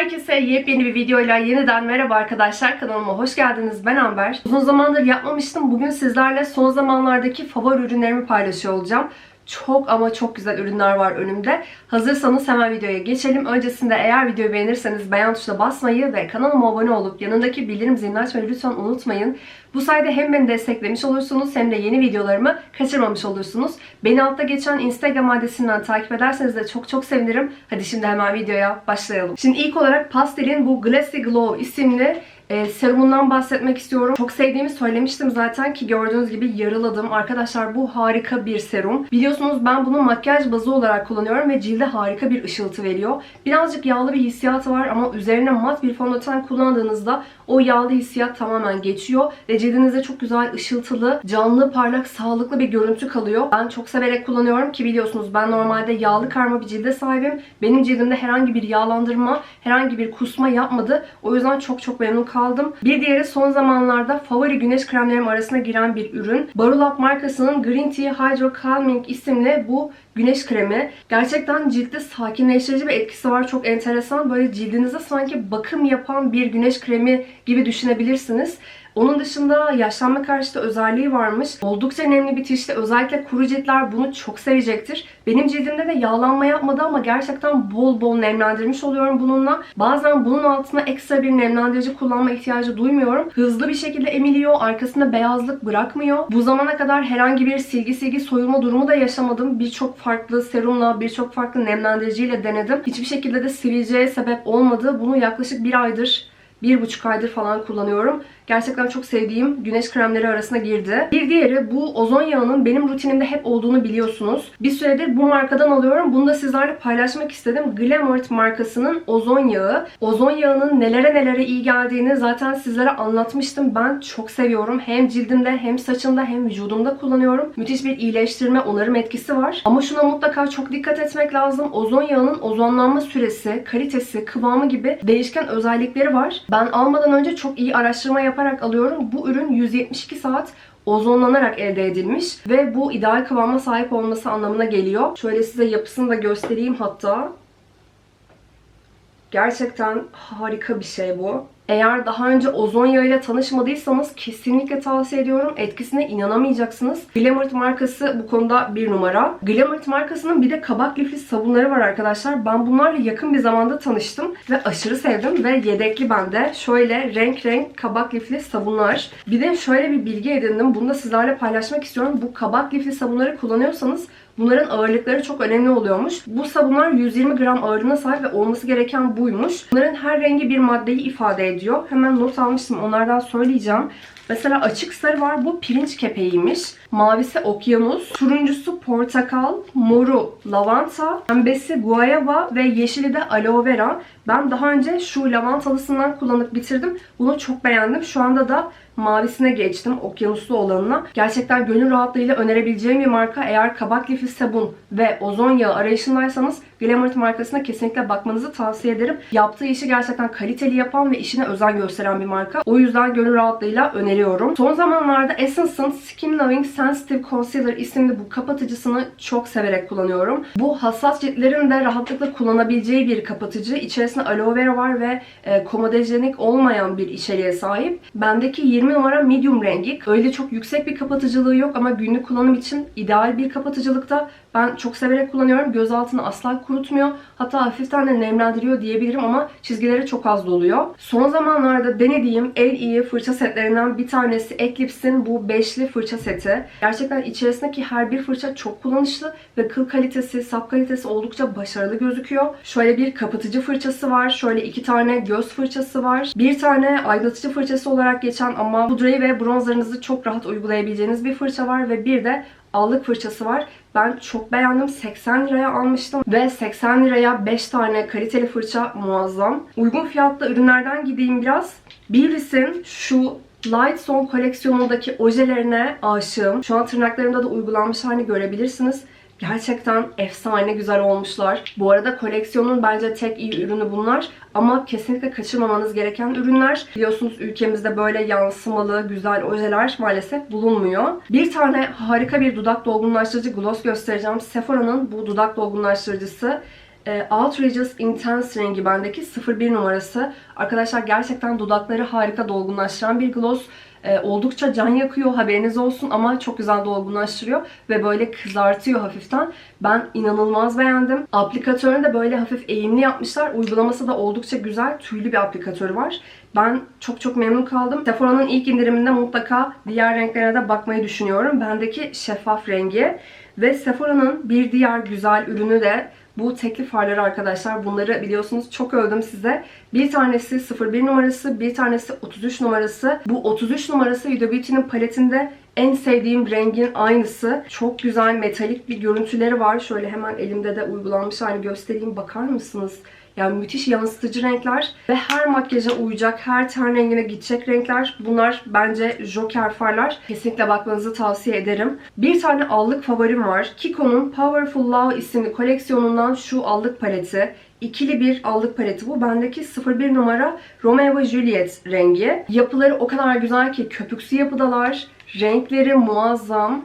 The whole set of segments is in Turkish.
Herkese yepyeni bir videoyla yeniden merhaba arkadaşlar. Kanalıma hoş geldiniz. Ben Amber. Uzun zamandır yapmamıştım. Bugün sizlerle son zamanlardaki favori ürünlerimi paylaşıyor olacağım. Çok ama çok güzel ürünler var önümde. Hazırsanız hemen videoya geçelim. Öncesinde eğer videoyu beğenirseniz beğen tuşuna basmayı ve kanalıma abone olup yanındaki bildirim zilini açmayı lütfen unutmayın. Bu sayede hem beni desteklemiş olursunuz hem de yeni videolarımı kaçırmamış olursunuz. Beni altta geçen Instagram adresinden takip ederseniz de çok çok sevinirim. Hadi şimdi hemen videoya başlayalım. Şimdi ilk olarak Pastel'in bu Glassy Glow isimli e, serumundan bahsetmek istiyorum. Çok sevdiğimi söylemiştim zaten ki gördüğünüz gibi yarıladım. Arkadaşlar bu harika bir serum. Biliyorsunuz ben bunu makyaj bazı olarak kullanıyorum ve cilde harika bir ışıltı veriyor. Birazcık yağlı bir hissiyatı var ama üzerine mat bir fondöten kullandığınızda o yağlı hissiyat tamamen geçiyor ve cildinizde çok güzel ışıltılı, canlı, parlak, sağlıklı bir görüntü kalıyor. Ben çok severek kullanıyorum ki biliyorsunuz ben normalde yağlı karma bir cilde sahibim. Benim cildimde herhangi bir yağlandırma, herhangi bir kusma yapmadı. O yüzden çok çok memnun kaldım. Bir diğeri son zamanlarda favori güneş kremlerim arasına giren bir ürün. Barulap markasının Green Tea Hydro Calming isimli bu güneş kremi. Gerçekten ciltte sakinleştirici bir etkisi var. Çok enteresan. Böyle cildinize sanki bakım yapan bir güneş kremi gibi düşünebilirsiniz. Onun dışında yaşlanma karşıtı özelliği varmış. Oldukça önemli bir işte özellikle kuru ciltler bunu çok sevecektir. Benim cildimde de yağlanma yapmadı ama gerçekten bol bol nemlendirmiş oluyorum bununla. Bazen bunun altına ekstra bir nemlendirici kullanma ihtiyacı duymuyorum. Hızlı bir şekilde emiliyor. Arkasında beyazlık bırakmıyor. Bu zamana kadar herhangi bir silgi silgi soyulma durumu da yaşamadım. Birçok farklı serumla, birçok farklı nemlendiriciyle denedim. Hiçbir şekilde de sivilceye sebep olmadı. Bunu yaklaşık bir aydır bir buçuk aydır falan kullanıyorum. Gerçekten çok sevdiğim güneş kremleri arasına girdi. Bir diğeri bu ozon yağının benim rutinimde hep olduğunu biliyorsunuz. Bir süredir bu markadan alıyorum. Bunu da sizlerle paylaşmak istedim. Glamourt markasının ozon yağı. Ozon yağının nelere nelere iyi geldiğini zaten sizlere anlatmıştım. Ben çok seviyorum. Hem cildimde hem saçımda hem vücudumda kullanıyorum. Müthiş bir iyileştirme, onarım etkisi var. Ama şuna mutlaka çok dikkat etmek lazım. Ozon yağının ozonlanma süresi, kalitesi, kıvamı gibi değişken özellikleri var. Ben almadan önce çok iyi araştırma yaparak alıyorum. Bu ürün 172 saat ozonlanarak elde edilmiş ve bu ideal kıvama sahip olması anlamına geliyor. Şöyle size yapısını da göstereyim hatta. Gerçekten harika bir şey bu. Eğer daha önce ozon yağıyla tanışmadıysanız kesinlikle tavsiye ediyorum. Etkisine inanamayacaksınız. Glamourt markası bu konuda bir numara. Glamourt markasının bir de kabak lifli sabunları var arkadaşlar. Ben bunlarla yakın bir zamanda tanıştım ve aşırı sevdim ve yedekli bende. Şöyle renk renk kabak lifli sabunlar. Bir de şöyle bir bilgi edindim. Bunu da sizlerle paylaşmak istiyorum. Bu kabak lifli sabunları kullanıyorsanız Bunların ağırlıkları çok önemli oluyormuş. Bu sabunlar 120 gram ağırlığına sahip ve olması gereken buymuş. Bunların her rengi bir maddeyi ifade ediyor. Hemen not almıştım onlardan söyleyeceğim. Mesela açık sarı var. Bu pirinç kepeğiymiş. Mavisi okyanus. Turuncusu portakal. Moru lavanta. Pembesi guayaba ve yeşili de aloe vera. Ben daha önce şu lavantalısından kullanıp bitirdim. Bunu çok beğendim. Şu anda da mavisine geçtim. Okyanuslu olanına. Gerçekten gönül rahatlığıyla önerebileceğim bir marka. Eğer kabak lifi sabun ve ozon yağı arayışındaysanız Glamourt markasına kesinlikle bakmanızı tavsiye ederim. Yaptığı işi gerçekten kaliteli yapan ve işine özen gösteren bir marka. O yüzden gönül rahatlığıyla öneriyorum. Son zamanlarda Essence'ın Skin Loving Sensitive Concealer isimli bu kapatıcısını çok severek kullanıyorum. Bu hassas ciltlerin de rahatlıkla kullanabileceği bir kapatıcı. İçerisinde aloe vera var ve e, komodejenik olmayan bir içeriğe sahip. Bendeki 20 numara medium rengi. Öyle çok yüksek bir kapatıcılığı yok ama günlük kullanım için ideal bir kapatıcılıkta. Ben çok severek kullanıyorum. Göz altını asla kurutmuyor. Hatta hafiften de nemlendiriyor diyebilirim ama çizgileri çok az doluyor. Son zamanlarda denediğim en iyi fırça setlerinden bir tanesi Eclipse'in bu beşli fırça seti. Gerçekten içerisindeki her bir fırça çok kullanışlı ve kıl kalitesi, sap kalitesi oldukça başarılı gözüküyor. Şöyle bir kapatıcı fırçası var. Şöyle iki tane göz fırçası var. Bir tane aydınlatıcı fırçası olarak geçen ama pudrayı ve bronzlarınızı çok rahat uygulayabileceğiniz bir fırça var ve bir de allık fırçası var. Ben çok beğendim. 80 liraya almıştım. Ve 80 liraya 5 tane kaliteli fırça muazzam. Uygun fiyatlı ürünlerden gideyim biraz. Birisin şu Light Zone koleksiyonundaki ojelerine aşığım. Şu an tırnaklarımda da uygulanmış halini görebilirsiniz. Gerçekten efsane güzel olmuşlar. Bu arada koleksiyonun bence tek iyi ürünü bunlar. Ama kesinlikle kaçırmamanız gereken ürünler. Biliyorsunuz ülkemizde böyle yansımalı, güzel ojeler maalesef bulunmuyor. Bir tane harika bir dudak dolgunlaştırıcı gloss göstereceğim. Sephora'nın bu dudak dolgunlaştırıcısı e, Outrageous Intense rengi bendeki 01 numarası. Arkadaşlar gerçekten dudakları harika dolgunlaştıran bir gloss. E, oldukça can yakıyor haberiniz olsun ama çok güzel dolgunlaştırıyor ve böyle kızartıyor hafiften. Ben inanılmaz beğendim. Aplikatörünü de böyle hafif eğimli yapmışlar. Uygulaması da oldukça güzel. Tüylü bir aplikatörü var. Ben çok çok memnun kaldım. Sephora'nın ilk indiriminde mutlaka diğer renklerine de bakmayı düşünüyorum. Bendeki şeffaf rengi. Ve Sephora'nın bir diğer güzel ürünü de bu tekli farları arkadaşlar. Bunları biliyorsunuz çok övdüm size. Bir tanesi 01 numarası, bir tanesi 33 numarası. Bu 33 numarası Huda Beauty'nin paletinde en sevdiğim rengin aynısı. Çok güzel metalik bir görüntüleri var. Şöyle hemen elimde de uygulanmış halini göstereyim. Bakar mısınız? Yani müthiş yansıtıcı renkler ve her makyaja uyacak, her ten rengine gidecek renkler. Bunlar bence Joker farlar. Kesinlikle bakmanızı tavsiye ederim. Bir tane allık favorim var. Kiko'nun Powerful Love isimli koleksiyonundan şu allık paleti. İkili bir allık paleti bu. Bendeki 01 numara Romeo ve Juliet rengi. Yapıları o kadar güzel ki köpüksü yapıdalar. Renkleri muazzam.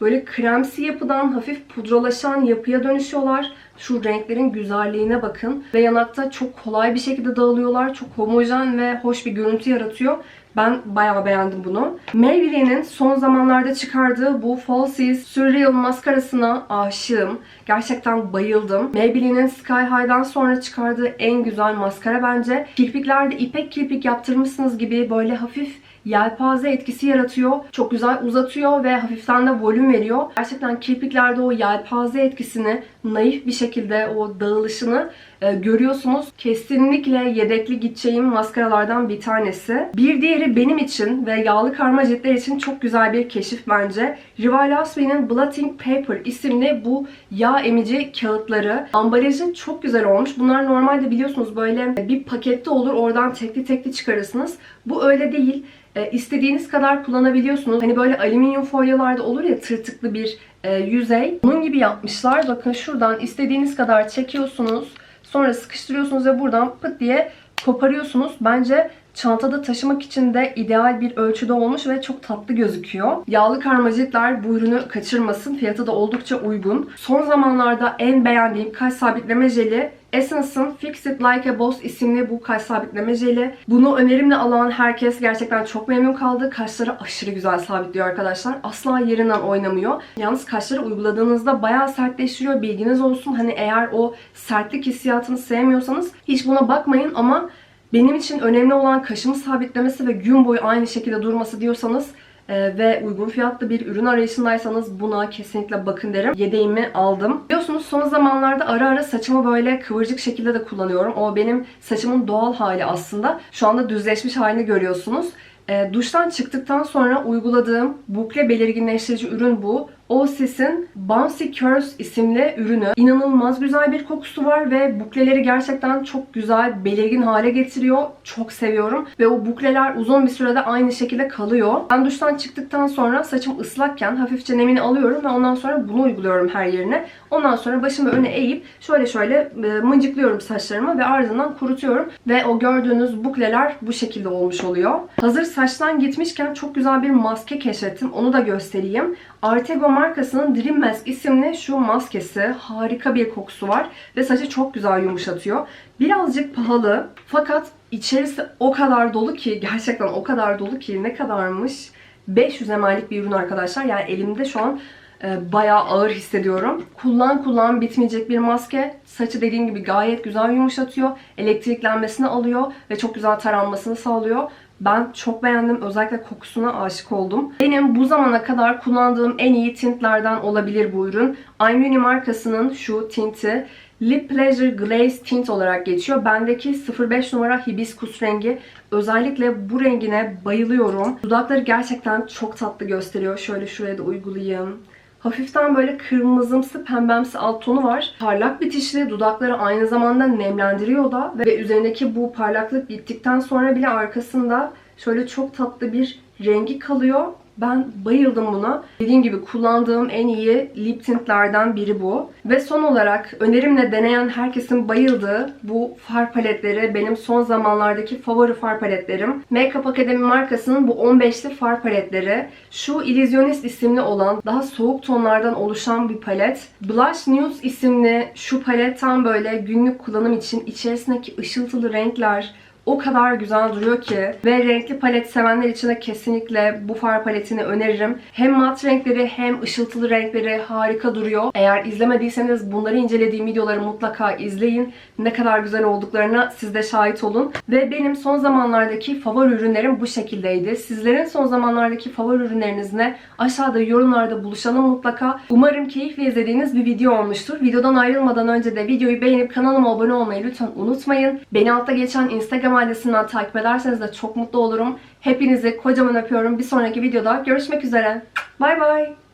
Böyle kremsi yapıdan hafif pudralaşan yapıya dönüşüyorlar. Şu renklerin güzelliğine bakın. Ve yanakta çok kolay bir şekilde dağılıyorlar. Çok homojen ve hoş bir görüntü yaratıyor. Ben bayağı beğendim bunu. Maybelline'in son zamanlarda çıkardığı bu Falsies Surreal maskarasına aşığım. Gerçekten bayıldım. Maybelline'in Sky High'dan sonra çıkardığı en güzel maskara bence. Kirpiklerde ipek kirpik yaptırmışsınız gibi böyle hafif yelpaze etkisi yaratıyor. Çok güzel uzatıyor ve hafiften de volüm veriyor. Gerçekten kirpiklerde o yelpaze etkisini naif bir şekilde o dağılışını e, görüyorsunuz. Kesinlikle yedekli gideceğim maskaralardan bir tanesi. Bir diğeri benim için ve yağlı karma ciltler için çok güzel bir keşif bence. Rival Aspen'in Blotting Paper isimli bu yağ emici kağıtları. Ambalajı çok güzel olmuş. Bunlar normalde biliyorsunuz böyle bir pakette olur. Oradan tekli tekli çıkarırsınız. Bu öyle değil. E, istediğiniz kadar kullanabiliyorsunuz. Hani böyle alüminyum folyolarda olur ya tırtıklı bir e, yüzey. Bunun gibi yapmışlar. Bakın şuradan istediğiniz kadar çekiyorsunuz. Sonra sıkıştırıyorsunuz ve buradan pıt diye koparıyorsunuz. Bence çantada taşımak için de ideal bir ölçüde olmuş ve çok tatlı gözüküyor. Yağlı karmacitler bu ürünü kaçırmasın. Fiyatı da oldukça uygun. Son zamanlarda en beğendiğim kaş sabitleme jeli Essence'ın Fix It Like a Boss isimli bu kaş sabitleme jeli. Bunu önerimle alan herkes gerçekten çok memnun kaldı. Kaşları aşırı güzel sabitliyor arkadaşlar. Asla yerinden oynamıyor. Yalnız kaşları uyguladığınızda bayağı sertleştiriyor. Bilginiz olsun. Hani eğer o sertlik hissiyatını sevmiyorsanız hiç buna bakmayın ama benim için önemli olan kaşımı sabitlemesi ve gün boyu aynı şekilde durması diyorsanız ve uygun fiyatlı bir ürün arayışındaysanız buna kesinlikle bakın derim. Yedeğimi aldım. Biliyorsunuz son zamanlarda ara ara saçımı böyle kıvırcık şekilde de kullanıyorum. O benim saçımın doğal hali aslında. Şu anda düzleşmiş halini görüyorsunuz. E, duştan çıktıktan sonra uyguladığım bukle belirginleştirici ürün bu. Osis'in Bouncy Curls isimli ürünü. İnanılmaz güzel bir kokusu var ve bukleleri gerçekten çok güzel, belirgin hale getiriyor. Çok seviyorum. Ve o bukleler uzun bir sürede aynı şekilde kalıyor. Ben duştan çıktıktan sonra saçım ıslakken hafifçe nemini alıyorum ve ondan sonra bunu uyguluyorum her yerine. Ondan sonra başımı öne eğip şöyle şöyle e, mıncıklıyorum saçlarımı ve ardından kurutuyorum. Ve o gördüğünüz bukleler bu şekilde olmuş oluyor. Hazır saçtan gitmişken çok güzel bir maske keşfettim. Onu da göstereyim. Artego markasının Dream Mask isimli şu maskesi. Harika bir kokusu var ve saçı çok güzel yumuşatıyor. Birazcık pahalı fakat içerisi o kadar dolu ki gerçekten o kadar dolu ki ne kadarmış? 500 ml'lik bir ürün arkadaşlar. Yani elimde şu an e, bayağı ağır hissediyorum. Kullan kullan bitmeyecek bir maske. Saçı dediğim gibi gayet güzel yumuşatıyor. Elektriklenmesini alıyor ve çok güzel taranmasını sağlıyor. Ben çok beğendim. Özellikle kokusuna aşık oldum. Benim bu zamana kadar kullandığım en iyi tintlerden olabilir bu ürün. Imuni markasının şu tinti. Lip Pleasure Glaze Tint olarak geçiyor. Bendeki 05 numara hibiskus rengi. Özellikle bu rengine bayılıyorum. Dudakları gerçekten çok tatlı gösteriyor. Şöyle şuraya da uygulayayım. Hafiften böyle kırmızımsı pembemsi alt tonu var. Parlak bitişli dudakları aynı zamanda nemlendiriyor da ve üzerindeki bu parlaklık gittikten sonra bile arkasında şöyle çok tatlı bir rengi kalıyor. Ben bayıldım buna. Dediğim gibi kullandığım en iyi lip tintlerden biri bu. Ve son olarak önerimle deneyen herkesin bayıldığı bu far paletleri benim son zamanlardaki favori far paletlerim. Makeup Academy markasının bu 15'li far paletleri. Şu Illusionist isimli olan daha soğuk tonlardan oluşan bir palet. Blush Nude isimli şu palet tam böyle günlük kullanım için içerisindeki ışıltılı renkler, o kadar güzel duruyor ki ve renkli palet sevenler için de kesinlikle bu far paletini öneririm. Hem mat renkleri hem ışıltılı renkleri harika duruyor. Eğer izlemediyseniz bunları incelediğim videoları mutlaka izleyin. Ne kadar güzel olduklarına siz de şahit olun. Ve benim son zamanlardaki favori ürünlerim bu şekildeydi. Sizlerin son zamanlardaki favori ürünleriniz ne? Aşağıda yorumlarda buluşalım mutlaka. Umarım keyifle izlediğiniz bir video olmuştur. Videodan ayrılmadan önce de videoyu beğenip kanalıma abone olmayı lütfen unutmayın. Beni altta geçen Instagram adresinden takip ederseniz de çok mutlu olurum. Hepinizi kocaman öpüyorum. Bir sonraki videoda görüşmek üzere. Bay bay.